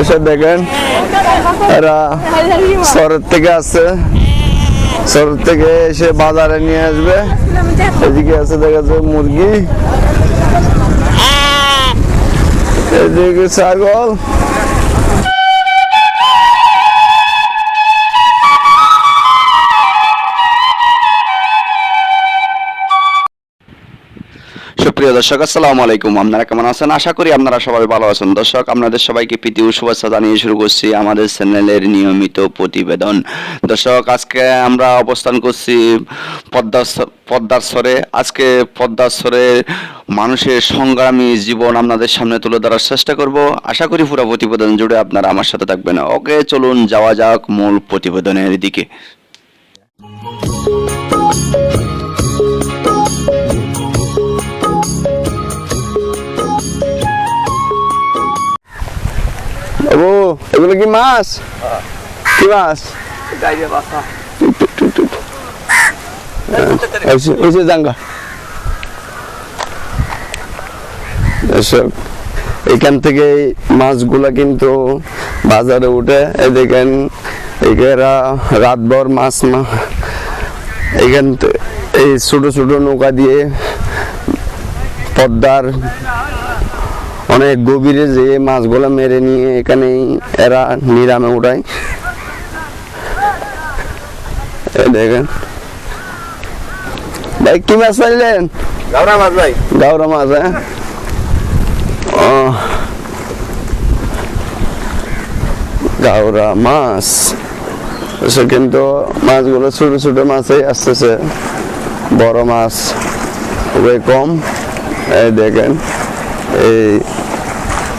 এসে দেখেন, এরা শহরের থেকে আসছে। শহর থেকে এসে বাজারে নিয়ে আসবে। এদিকে আছে দেখা যাচ্ছে মুরগি। এদিকে ছাগল। সুপ্রিয় দর্শক, আসসালামু আলাইকুম। আপনারা কেমন আছেন? আশা করি আপনারা সবাই ভালো আছেন। দর্শক, আপনাদের সবাইকে প্রীতি ও শুভেচ্ছা জানিয়ে শুরু করছি আমাদের চ্যানেলের নিয়মিত প্রতিবেদন। দর্শক, আজকে আমরা অবস্থান করছি পদ্মা পদ্মার স্বরে। আজকে পদ্মার স্বরে মানুষের সংগ্রামী জীবন আপনাদের সামনে তুলে ধরার চেষ্টা করব। আশা করি পুরো প্রতিবেদন জুড়ে আপনারা আমার সাথে থাকবেন। ওকে, চলুন যাওয়া যাক মূল প্রতিবেদনের দিকে। এগুলো কি মাছ? কি মাছ? ওইসে- ওইসে জাঙ্গা এখান থেকে এই মাছগুলা কিন্তু বাজারে উঠে এই দেখেন এরা রাতভর মাছ মা এখান এই ছোট ছোট নৌকা দিয়ে পদ্মার অনেক গভীরে যে মাছগুলো মেরে নিয়ে এখানে এরা নিরামে উঠায় দেখেন। ভাই কি মাছ পাইলেন? গাওরা মাছ ভাই। গাওরা মাছ হ্যাঁ? ও। গাওরা মাছ। কিন্তু মাছগুলো ছোট ছোট মাছই আসতেছে। বড় মাছ খুবই কম। এই দেখেন এই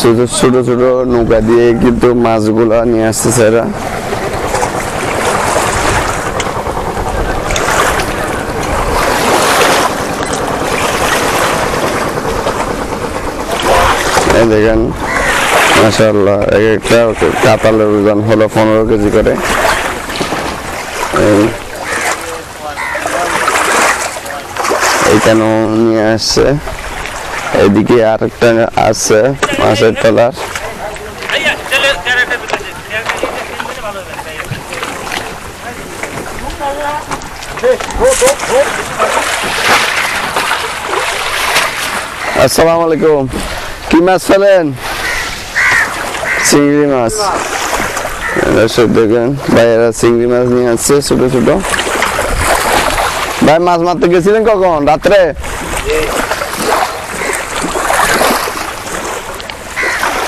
ছোট ছোট ছোট নৌকা দিয়ে কিন্তু মাছগুলা নিয়ে আসতেছে এরা। দেখেন মাসাল্লাহ এক একটা কাতালের ওজন হলো পনেরো কেজি করে। এই এইখানেও নিয়ে আসছে। এদিকে আরেকটা আছে, মাছের তলার। আসসালামু আলাইকুম। কি মাছ ফেলেন? চিংড়ি মাছ। দেখেন, ভাইয়েরা চিংড়ি মাছ নিয়ে আসছে ছোট ছোট। ভাই, মাছ মারতে গেছিলেন কখন? রাত্রে এই দিক দিয়ে আছে এই যে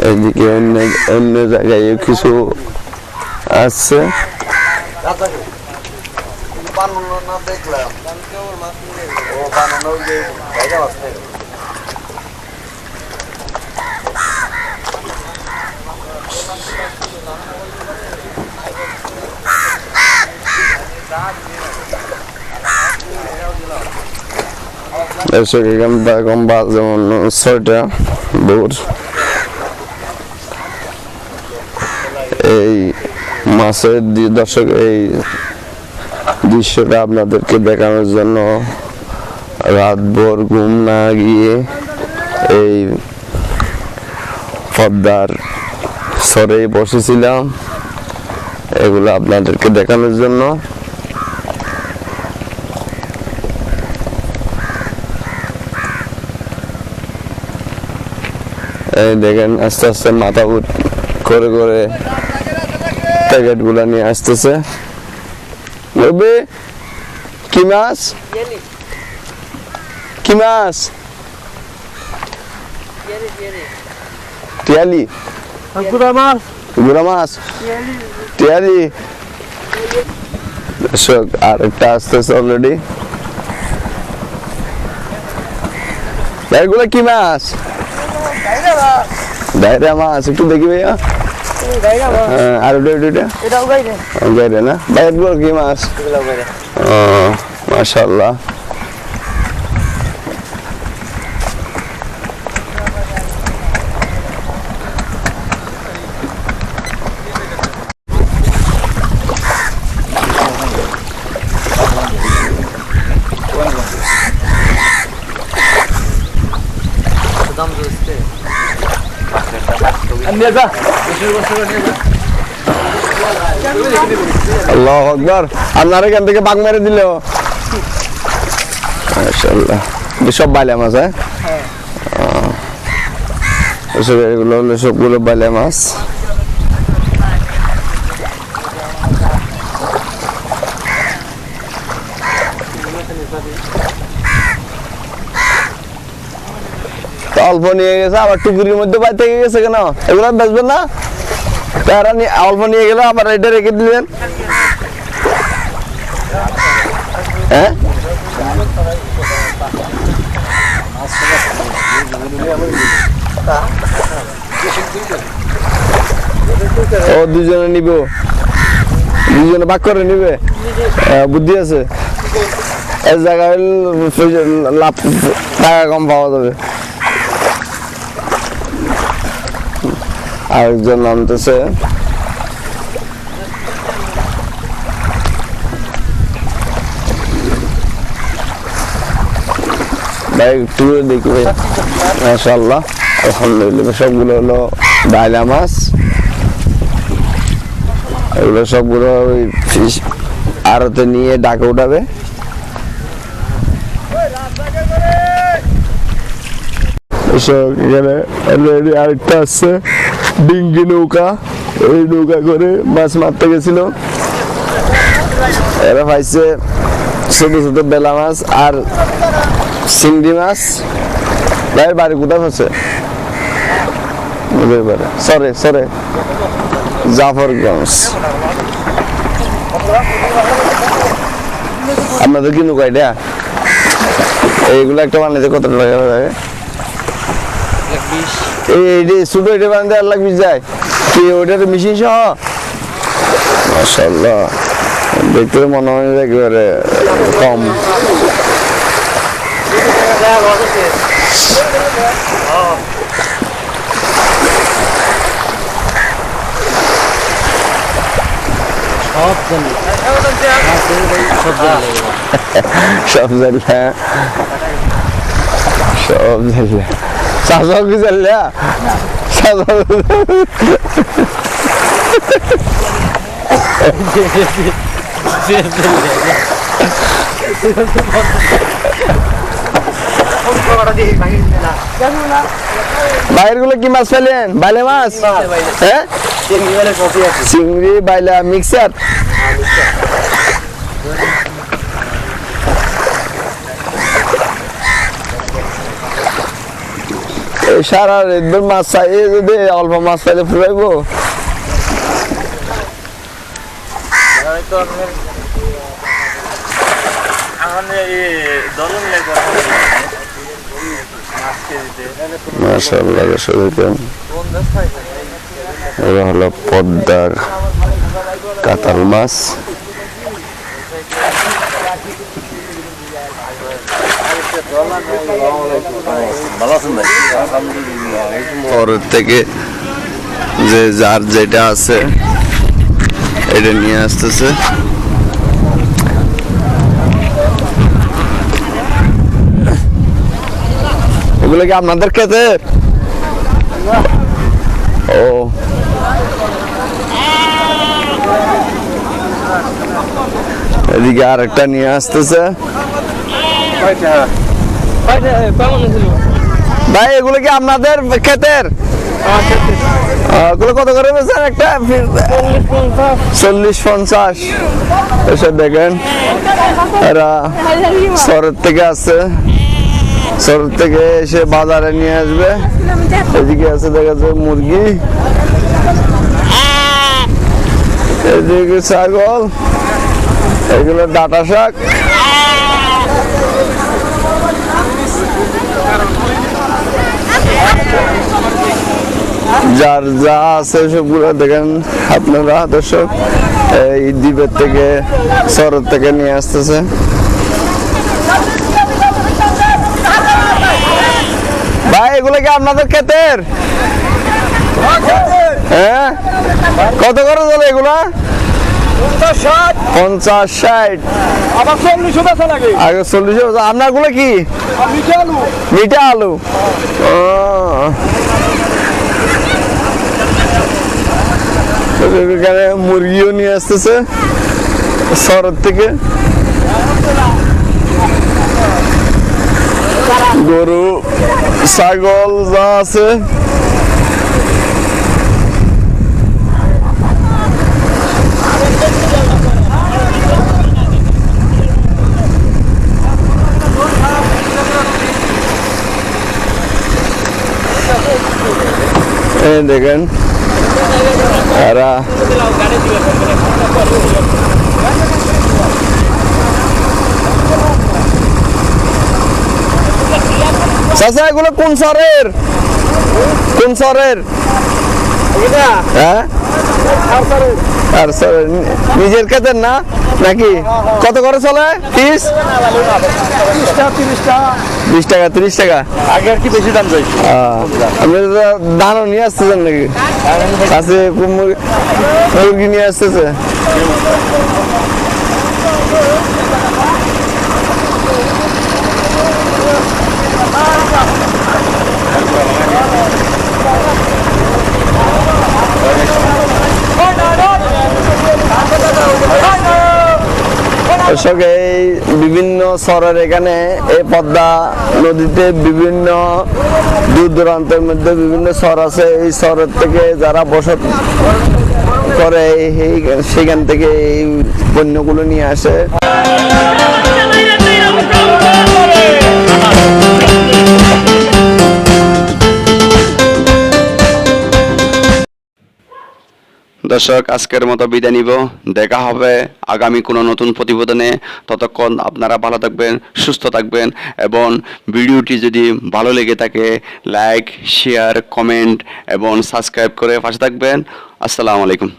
এইদিকে অন্য অন্য জায়গায় কিছু আছে দর্শক এখানটা কম বাস যেমন ছয়টা ভোর এই মাছের দি- দর্শক, এই দৃশ্যটা আপনাদেরকে দেখানোর জন্য রাতভর ঘুম না গিয়ে এই পদ্মার সরে বসেছিলাম এগুলো আপনাদেরকে দেখানোর জন্য। এই দেখেন আস্তে আস্তে মাথা উঠ করে করে প্যাকেটগুলা নিয়ে আসতেছে। বলবে কি মাছ? কি মাছ? টিয়ালি। মাছ গুড়া মাছ টিয়ারি দর্শক আর আসতেছে অলরেডি এগুলো কি মাছ মাছ একটু দেখি ভাইয়া আর গাইরে না কি মাছ আল্লাহ আকবার। আপনার এখান থেকে বাঘ মেরে দিল। মাশাআল্লাহ। সব বাইলা মাছ হ্যাঁ? এগুলো হলো সবগুলো বাইলা মাছ তো অল্প নিয়ে গেছে, আবার টুকুরির মধ্যে বাইতে গেছে কেন? এগুলো বেচবেন না? তারা অল্প নিয়ে গেলে আবার এটা রেখে দিলেন। হ্যাঁ? ও, দুজনে নিব। দুজনে ভাগ করে নিবে? বুদ্ধি আছে? এক জায়গায় লাভ, টাকা কম পাওয়া যাবে। আরেকজন নামতেছে। ভাই একটু হলো মাছ। এগুলো ফিশ আড়তে নিয়ে ডাকে উঠাবে। আরেকটা আছে। ডিঙ্গি নৌকা, এই নৌকা করে মাছ মারতে গেছিল। এরা পাইছে ছোট ছোট বেলা মাছ আর চিংড়ি মাছ। ভাই, বাড়ি কোথায় আছে সরে সরে। জাফরগঞ্জ। আপনাদের কি নৌকা এটা এইগুলো একটা বানাইতে কত টাকা লাগে? এই ছোট এটা বানাতে আর লাগবে যায়। কি ওইটার মেশিন সহ? মাশাল্লাহ দেখতে মনে হয় একেবারে কম। সব জায়গা সব জায়গা শাসক কি চাল্লা শাসক বাইরেরগুলো কি মাছ ফেলেন বাইলে মাছ হ্যাঁ চিংড়ি বাইলা মিক্সার সারা রেদবের মাছ চাই যদি অল্প মাছ পাইলে ফুরাইবো। এরা হলো পদ্মার কাতাল মাছ। পরের থেকে যে যার যেটা আছে, এটা নিয়ে আসতেছে। এগুলো কি আপনাদের ক্ষেতের ও। এদিকে আরেকটা নিয়ে আসতেছে। ভাই এগুলো কি আপনাদের ক্ষেতের? আহ, কত করে বেছেন একটা? চল্লিশ পঞ্চাশ। এসব দেখেন এরা শহরের থেকে আসছে। শহর থেকে এসে বাজারে নিয়ে আসবে। এদিকে আছে দেখা যাচ্ছে মুরগি। এদিকে ছাগল। এগুলো ডাটা শাক। যার যা আছে সবগুলো দেখেন আপনারা দর্শক এই দ্বীপের থেকে শরৎ থেকে নিয়ে আসতেছে। ভাই এগুলো কি আপনাদের ক্ষেতের? হ্যাঁ? কত করে চলে এগুলা? পঞ্চাশ ষাট। আবার চল্লিশও বেচা লাগে। আগে চল্লিশ আপনারগুলো কি? আমি আলু। মিঠা আলু। ও। এখানে মুরগিও নিয়ে আসতেছে শহরের থেকে। গরু ছাগল যা আছে। দেখেন। এরা চাচা এগুলো কোন সারের কোন সারের হ্যাঁ? আর নিজের ক্ষেতের না? নাকি? কত করে চলে? তিরিশটা বিশ টাকা, তিরিশ টাকা। আগে আর কি বেশি দাম চাই আপনি ধানও নিয়ে আসতেছেন নাকি? আছে মুরগি নিয়ে আসতেছে। দর্শক, এই বিভিন্ন শহরের এখানে এই পদ্মা নদীতে বিভিন্ন দূর দূরান্তের মধ্যে বিভিন্ন শহর আছে। এই শহরের থেকে যারা বসত করে সেখান থেকে এই পণ্যগুলো নিয়ে আসে। দর্শক, আজকের মতো বিদায় নিব। দেখা হবে আগামী কোনো নতুন প্রতিবেদনে। ততক্ষণ আপনারা ভালো থাকবেন, সুস্থ থাকবেন এবং ভিডিওটি যদি ভালো লেগে থাকে, লাইক, শেয়ার, কমেন্ট এবং সাবস্ক্রাইব করে পাশে থাকবেন। আসসালামু আলাইকুম।